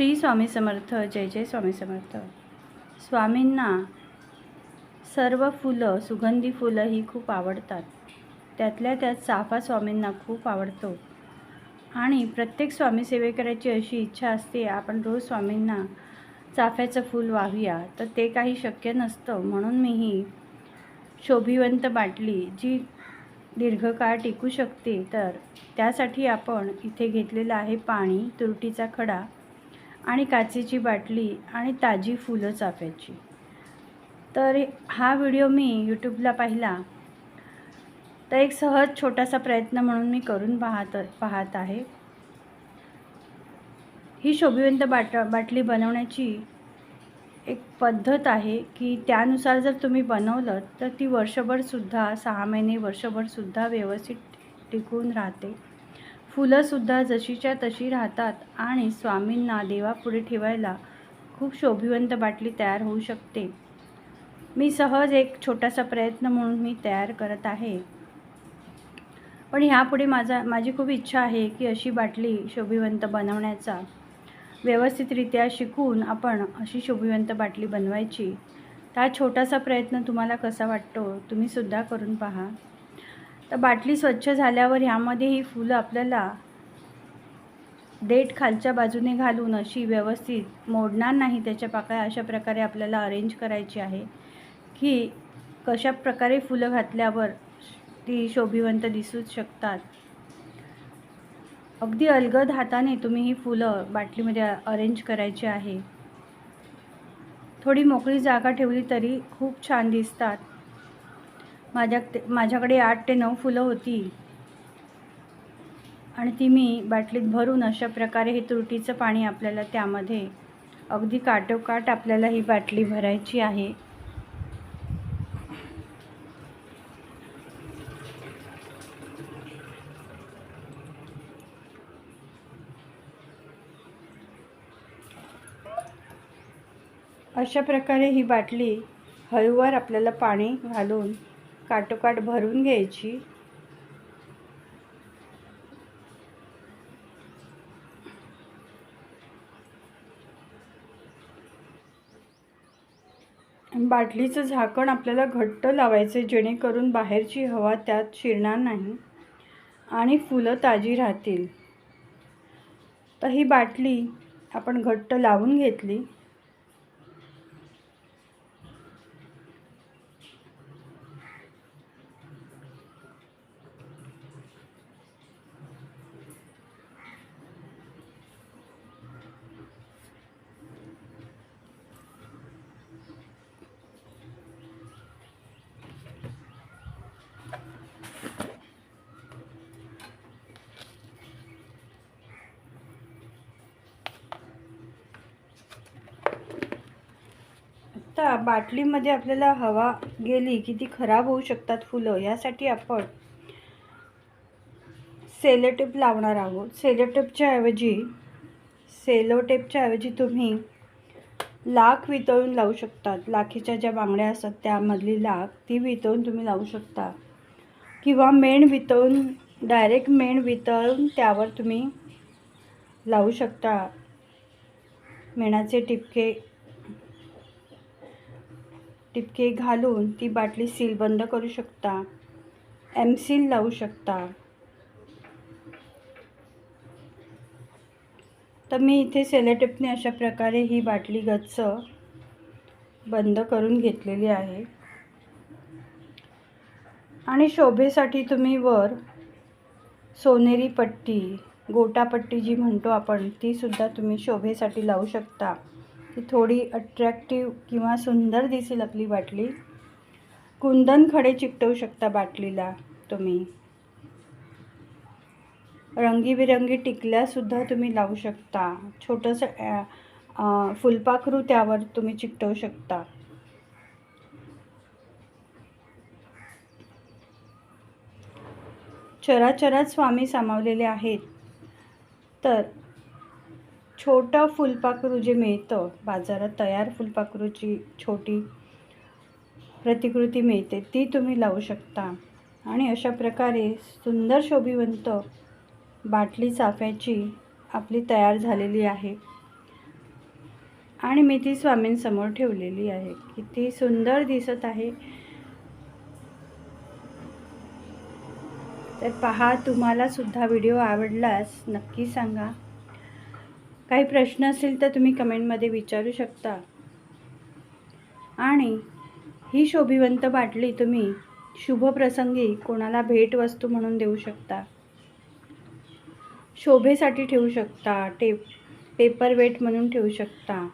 श्री स्वामी समर्थ जय जय स्वामी समर्थ. स्वामींना सर्व फुलं सुगंधी फुलं ही खूप आवडतात. त्यातल्या त्यात चाफा स्वामींना खूप आवडतो. आणि प्रत्येक स्वामी सेवेकराची अशी इच्छा असते आपण रोज स्वामींना चाफ्याचं फूल वाहूया. तर ते काही शक्य नसतं. म्हणून मी ही शोभिवंत बाटली जी दीर्घकाळ टिकू शकते तर त्यासाठी आपण इथे घेतलेलं आहे पाणी तुरटीचा खडा आणि काचेची बाटली आणि ताजी फुलं चाफ्याची. तर हा व्हिडिओ मी यूट्यूबला पाहिला. तर एक सहज छोटासा प्रयत्न म्हणून मी करून पाहत पाहत आहे. ही शोभिवंत बाट बाटली बनवण्याची एक पद्धत आहे की त्यानुसार जर तुम्ही बनवलं तर ती वर्षभरसुद्धा सहा महिने वर्षभरसुद्धा व्यवस्थित टिकून राहते. फुलंसुद्धा जशीच्या तशी राहतात आणि स्वामींना देवापुढे ठेवायला खूप शोभिवंत बाटली तयार होऊ शकते. मी सहज एक छोटासा प्रयत्न म्हणून मी तयार करत आहे. पण ह्यापुढे माझा माझी खूप इच्छा आहे की अशी बाटली शोभिवंत बनवण्याचा. व्यवस्थितरित्या शिकून आपण अशी शोभिवंत बाटली बनवायची. हा छोटासा प्रयत्न तुम्हाला कसा वाटतो तुम्हीसुद्धा करून पहा. तर बाटली स्वच्छ झाल्यावर ह्यामध्ये ही फुलं आपल्याला देठ खालच्या बाजूने घालून अशी व्यवस्थित मोडणार नाही त्याच्या पाकळ्या अशा प्रकारे आपल्याला अरेंज करायची आहे की कशा प्रकारे फुलं घातल्यावर ती शोभिवंत दिसूच शकतात. अगदी अलगद हाताने तुम्ही ही फुलं बाटलीमध्ये अरेंज करायची आहे. थोडी मोकळी जागा ठेवली तरी खूप छान दिसतात. माझ्या माझ्याकडे आठ ते नऊ फुलं होती. आणि ती मी बाटलीत भरून अशा प्रकारे हे तुरटीचं पाणी आपल्याला त्यामध्ये अगदी काटोकाट आपल्याला ही बाटली भरायची आहे. अशा प्रकारे ही बाटली हळूवार आपल्याला पाणी घालून काटोकाट भरून घ्यायची. बाटलीचं झाकण आपल्याला घट्ट लावायचं जेणेकरून बाहेरची हवा त्यात शिरणार नाही आणि फुलं ताजी राहतील. तर ही बाटली आपण घट्ट लावून घेतली. आता बाटलीमध्ये आपल्याला हवा गेली की ती खराब होऊ शकतात फुलं यासाठी आपण सेलोटेप लावणार आहोत. सेलोटेपच्या ऐवजी सेलोटेपच्या ऐवजी तुम्ही लाख वितळून लावू शकतात. लाखीच्या ज्या बांगड्या असतात त्यामधली लाख ती वितळून तुम्ही लावू शकता. किंवा मेण वितळून डायरेक्ट मेण वितळून त्यावर तुम्ही लावू शकता. मेणाचे टिपके टिपके घालून ती बाटली सील बंद करू शकता. एम सील लावू शकता. तर मी इथे सेलोटेपने अशा प्रकारे ही बाटली गच्च बंद करून घेतलेली आहे. आणि शोभेसाठी तुम्ही वर सोनेरी पट्टी गोटापट्टी जी म्हणतो आपण तीसुद्धा तुम्ही शोभेसाठी लावू शकता. ती थोडी अट्रॅक्टिव्ह किंवा सुंदर दिसेल आपली बाटली. कुंदन खडे चिकटवू शकता बाटलीला तुम्ही. रंगीबिरंगी टिकल्यासुद्धा तुम्ही लावू शकता. छोटंसं फुलपाखरू त्यावर तुम्ही चिकटवू शकता. चराचरात स्वामी सामावलेले आहेत. तर छोटं फुलपाखरू जे मिळतं. बाजारात तयार फुलपाखरूची छोटी प्रतिकृती मिळते. ती तुम्ही लावू शकता. आणि अशा प्रकारे सुंदर शोभिवंत बाटली चाफ्याची आपली तयार झालेली आहे. आणि मी ती स्वामींसमोर ठेवलेली आहे. किती सुंदर दिसत आहे. तर पहा तुम्हाला सुद्धा व्हिडिओ आवडलास नक्की सांगा. काही प्रश्न असेल तर तुम्ही कमेंटमध्ये विचारू शकता. आणि ही शोभिवंत बाटली तुम्ही शुभप्रसंगी कोणाला भेटवस्तू म्हणून देऊ शकता. शोभेसाठी ठेवू शकता टे पेपर वेट म्हणून ठेवू शकता.